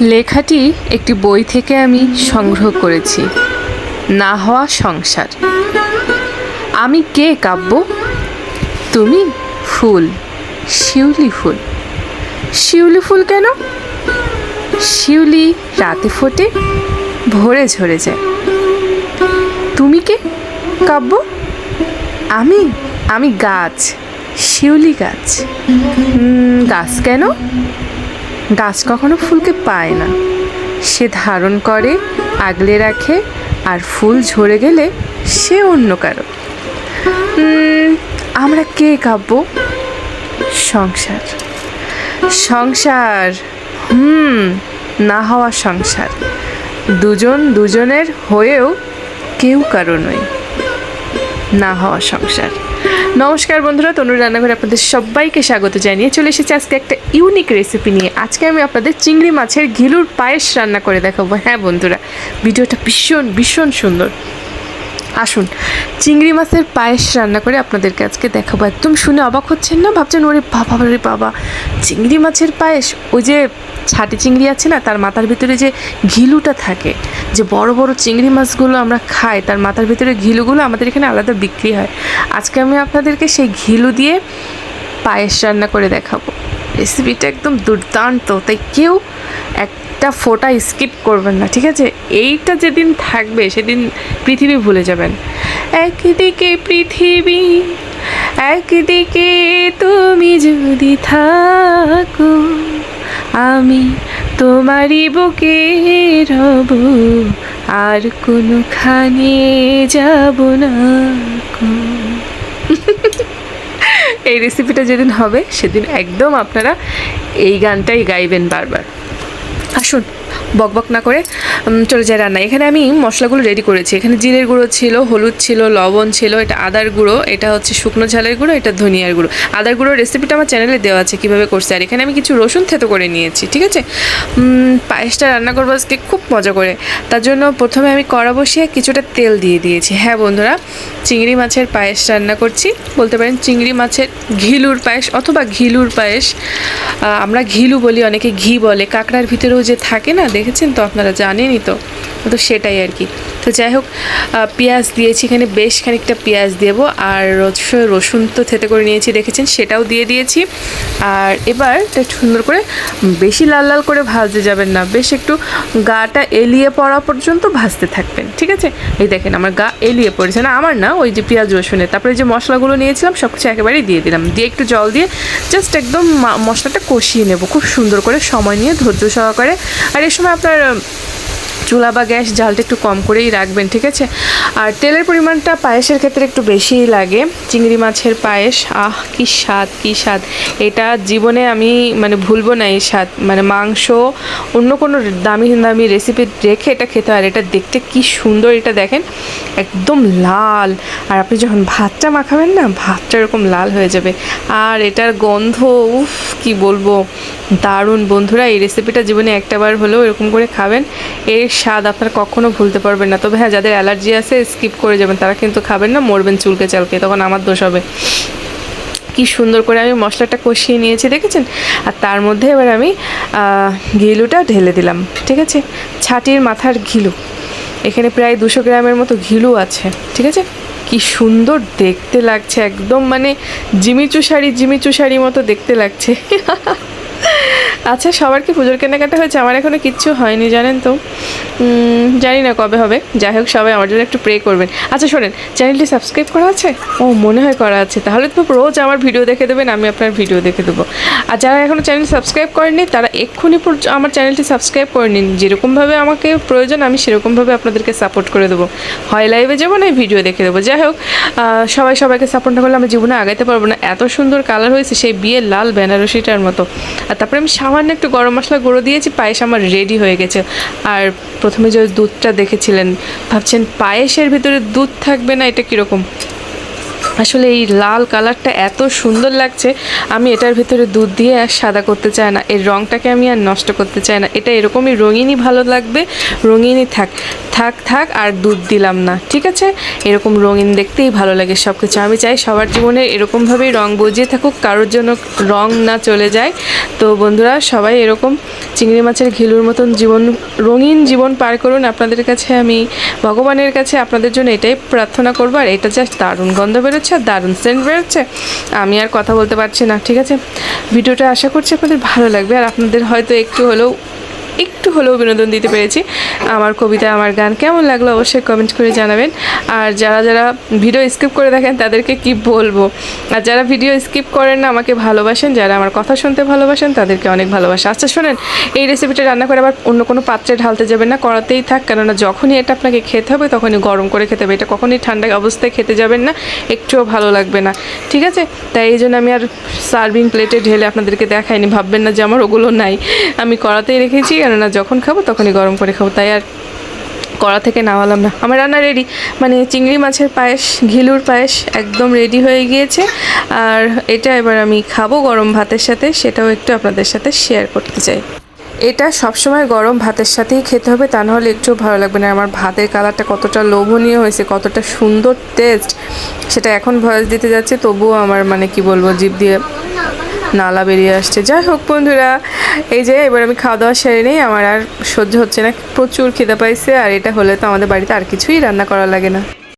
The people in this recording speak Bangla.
লেখাটি একটি বই থেকে আমি সংগ্রহ করেছি, না হওয়া সংসার। আমি কে কাব্য? তুমি ফুল, শিউলি ফুল। শিউলি ফুল কেন? শিউলি রাতে ফোটে, ভোরে ঝরে যায়। তুমি কে কাব্য? আমি আমি গাছ, শিউলি গাছ। গাছ কেন? গাছ কখনো ফুলকে পায় না। সে ধারণ করে, আগলে রাখে, আর ফুল ঝরে গেলে সে অন্য কারও। আমরা কে কাব্য সংসার। সংসার, হুম, না হওয়া সংসার। দুজন দুজনের হয়েও কেউ কারও নয়। না হওয়া সংসার। নমস্কার বন্ধুরা, তনুর রান্নাঘরে আপনাদের সবাইকে স্বাগত জানিয়ে চলে এসেছি আজকে একটা ইউনিক রেসিপি নিয়ে। আজকে আমি আপনাদের চিংড়ি মাছের ঘিলুর পায়েস রান্না করে দেখাবো। হ্যাঁ বন্ধুরা, ভিডিওটা ভীষণ ভীষণ সুন্দর। আসুন, চিংড়ি মাছের পায়েস রান্না করে আপনাদেরকে আজকে দেখাবো। একদম শুনে অবাক হচ্ছেন না? ভাবছেন, ওরে বাবা রে বাবা, চিংড়ি মাছের পায়েস? ওই যে ছাটি চিংড়ি আছে না, তার মাথার ভিতরে যে ঘিলুটা থাকে, যে বড় বড় চিংড়ি মাছগুলো আমরা খাই, তার মাথার ভিতরে ঘিলুগুলো আমাদের এখানে আলাদা বিক্রি হয়। আজকে আমি আপনাদেরকে সেই ঘিলু দিয়ে পায়েস রান্না করে দেখাবো। রেসিপিটা একদম দুর্দান্ত। তাই কেউ একটা ফোটা স্কিপ করবেন না, ঠিক আছে? এইটা যেদিন থাকবে, সেদিন পৃথিবী ভুলে যাবেন। একদিকে পৃথিবী, একদিকে তুমি যদি থাকো, আমি তোমারই বুকে রব আর কোনোখানে যাব না। এই রেসিপিটা যেদিন হবে, সেদিন একদম আপনারা এই গানটাই গাইবেন বারবার। আসুন বকবক না করে চলে যায় রান্না এখানে আমি মশলাগুলো রেডি করেছি। এখানে জিরের গুঁড়ো ছিল, হলুদ ছিল, লবণ ছিল, এটা আদার গুঁড়ো, এটা হচ্ছে শুকনো ঝালের গুঁড়ো, এটা ধনিয়ার গুঁড়ো। আদার গুঁড়োর রেসিপিটা আমার চ্যানেলে দেওয়া আছে কীভাবে করছে। আর এখানে আমি কিছু রসুন থেতো করে নিয়েছি, ঠিক আছে? পায়েসটা রান্না করব আজকে খুব মজা করে। তার জন্য প্রথমে আমি কড়া বসিয়ে কিছুটা তেল দিয়ে দিয়েছি। হ্যাঁ বন্ধুরা চিংড়ি মাছের পায়েস রান্না করছি। বলতে পারেন চিংড়ি মাছের ঘিলুর পায়েস অথবা ঘিলুর পায়েস। আমরা ঘিলু বলি, অনেকে ঘি বলে। কাঁকড়ার ভিতরেও যে থাকে না, দেখেছেন তো আপনারা, জানেনই তো। তো সেটাই আর কি। তো যাই হোক পেঁয়াজ দিয়েছি, এখানে বেশ খানিকটা পেঁয়াজ দেবো। আর রসুন তো থেতে করে নিয়েছি, দেখেছেন? সেটাও দিয়ে দিয়েছি। আর এবার সুন্দর করে বেশি লাল লাল করে ভাজতে যাবেন না। বেশ একটু গাটা এলিয়ে পড়া পর্যন্ত ভাজতে থাকবেন, ঠিক আছে? এই দেখেন, আমার গা এলিয়ে পড়েছে। না, আমার না, ওই যে পেঁয়াজ, রসুনের। তারপরে যে মশলাগুলো নিয়েছিলাম সব কিছু একেবারেই দিয়ে দিলাম। দিয়ে একটু জল দিয়ে জাস্ট একদম মশলাটা কষিয়ে নেব। খুব সুন্দর করে সময় নিয়ে ধৈর্য সহকারে। আর এই সময় আপনার চুলা বা গ্যাস জালটা একটু কম করেই রাখবেন, ঠিক আছে? আর তেলের পরিমাণটা পায়েসের ক্ষেত্রে একটু বেশিই লাগে। চিংড়ি মাছের পায়েস, আহ, কি স্বাদ কি স্বাদ। এটা জীবনে আমি মানে ভুলবো না এই স্বাদ। মানে মাংস, অন্য কোনো দামি দামি রেসিপি রেখে এটা খেতে হয়। আর এটা দেখতে কি সুন্দর এটা দেখেন। একদম লাল। আর আপনি যখন ভাতটা মাখাবেন না, ভাতটা এরকম লাল হয়ে যাবে। আর এটার গন্ধ, উফ, কি বলব। দারুণ। বন্ধুরা, এই রেসিপিটা জীবনে একটাবার হলেও এরকম করে খাবেন। এর স্বাদ আপনারা কখনো ভুলতে পারবেন না। তবে হ্যাঁ যাদের অ্যালার্জি আছে স্কিপ করে যাবেন। তারা কিন্তু খাবেন না, মরবেন চুলকে চালকে, তখন আমার দোষ হবে। কি সুন্দর করে আমি মশলাটা কষিয়ে নিয়েছি, দেখেছেন? আর তার মধ্যে এবার আমি ঘিলুটা ঢেলে দিলাম, ঠিক আছে? ছাটির মাথার ঘিলু। এখানে প্রায় দুশো গ্রামের মতো ঘিলু আছে, ঠিক আছে? কি সুন্দর দেখতে লাগছে, একদম মানে জিমিচু শাড়ি জিমিচু শাড়ি মতো দেখতে লাগছে। আচ্ছা সবার কি পুজোর কেনাকাটা হয়েছে? আমার এখনও কিচ্ছু হয়নি, জানেন তো। জানি না কবে হবে। যাই হোক, সবাই আমার জন্য একটু প্রে করবেন। আচ্ছা শোনেন চ্যানেলটি সাবস্ক্রাইব করা আছে? ও, মনে হয় করা আছে। তাহলে তো রোজ আমার ভিডিও দেখে দেবেন, আমি আপনার ভিডিও দেখে দেবো। আর যারা এখনও চ্যানেল সাবস্ক্রাইব করেননি, তারা এক্ষুনি আমার চ্যানেলটি সাবস্ক্রাইব করে নিন। যেরকমভাবে আমাকে প্রয়োজন, আমি সেরকমভাবে আপনাদেরকে সাপোর্ট করে দেবো। হয় লাইভে যাব না ভিডিও দেখে দেবো। যাই হোক সবাই সবাইকে সাপোর্ট না করলে আমরা জীবনে আগাইতে পারব না। এত সুন্দর কালার হয়েছে সেই বিয়ের লাল বেনারসিটার মতো। আর তারপরে আমি একটু গরম মশলা গুঁড়ো দিয়েছি, পায়েস আমার রেডি হয়ে গেছে। আর প্রথমে যে দুধটা দেখেছিলেন, ভাবছেন পায়েসের ভিতরে দুধ থাকবে না, এটা কীরকম? আসলে এই লাল কালারটা এত সুন্দর লাগছে, আমি এটার ভিতরে দুধ দিয়ে আর সাদা করতে চাই না। এর রঙটাকে আমি আর নষ্ট করতে চাই না। এটা এরকমই রঙিনই ভালো লাগবে, রঙিনই থাক থাক থাক আর দুধ দিলাম না, ঠিক আছে? এরকম রঙিন দেখতেই ভালো লাগে সব কিছু আমি চাই সবার জীবনে এরকমভাবেই রং বুঝিয়ে থাকুক, কারোর জন্য রং না চলে যায়। তো বন্ধুরা, সবাই এরকম চিংড়ি মাছের ঘিলুর মতন জীবন, রঙিন জীবন পার করুন। আপনাদের কাছে আমি, ভগবানের কাছে আপনাদের জন্য এটাই প্রার্থনা করব। আর এটা জাস্ট দারুণ গন্ধ বেরোচ্ছে আর দারুণ, সেন্ট বেরোচ্ছে আমি আর কথা বলতে পারছি না, ঠিক আছে? ভিডিওটা আশা করছি আপনাদের ভালো লাগবে, আর আপনাদের হয়তো একটু হলেও একটু হলেও বিনোদন দিতে পেরেছি। আমার কবিতা, আমার গান কেমন লাগল অবশ্যই কমেন্ট করে জানাবেন। আর যারা যারা ভিডিও স্কিপ করে দেখেন, তাদেরকে কি বলব? আর যারা ভিডিও স্কিপ করেন না, আমাকে ভালোবাসেন, যারা আমার কথা শুনতে ভালোবাসেন, তাদেরকে অনেক ভালোবাসা। আচ্ছা শোনেন, এই রেসিপিটা রান্না করে আবার অন্য কোনো পাত্রে ঢালতে যাবেন না, করাতেই থাক, কেননা যখনই এটা আপনাকে খেতে হবে, তখনই গরম করে খেতে হবে। এটা কখনই ঠান্ডা অবস্থায় খেতে যাবেন না, একটুও ভালো লাগবে না। ঠিক আছে? তাই এই জন্য আমি আর সার্ভিং প্লেটে ঢেলে আপনাদেরকে দেখাইনি, ভাববেন না যে আমার ওগুলো নাই। আমি কড়াতেই রেখেছি কেননা যখন খাব তখনই গরম করে খাব। তাই আর কড়া থেকে নামালাম না। আমার রান্না রেডি মানে চিংড়ি মাছের পায়েস, ঘিলুর পায়েস একদম রেডি হয়ে গিয়েছে। আর এটা এবার আমি খাব গরম ভাতের সাথে। সেটাও একটু আপনাদের সাথে শেয়ার করতে চাই। এটা সবসময় গরম ভাতের সাথেই খেতে হবে। তা নাহলে একটু ভালো লাগবে না। আমার ভাতের কালারটা কতটা লোভনীয় হয়েছে, কতটা সুন্দর টেস্ট সেটা এখন ভয়েস দিতে যাচ্ছে, তবুও আমার মানে কি বলব, জিভ দিয়ে নালা বেরিয়ে আসছে। যাই হোক বন্ধুরা, এই যে এবার আমি খাওয়া দাওয়া সেরে নেই, আমার আর সহ্য হচ্ছে না, প্রচুর খিদে পাইছে, আর এটা হলে তো আমাদের বাড়িতে আর কিছুই রান্না করা লাগে না।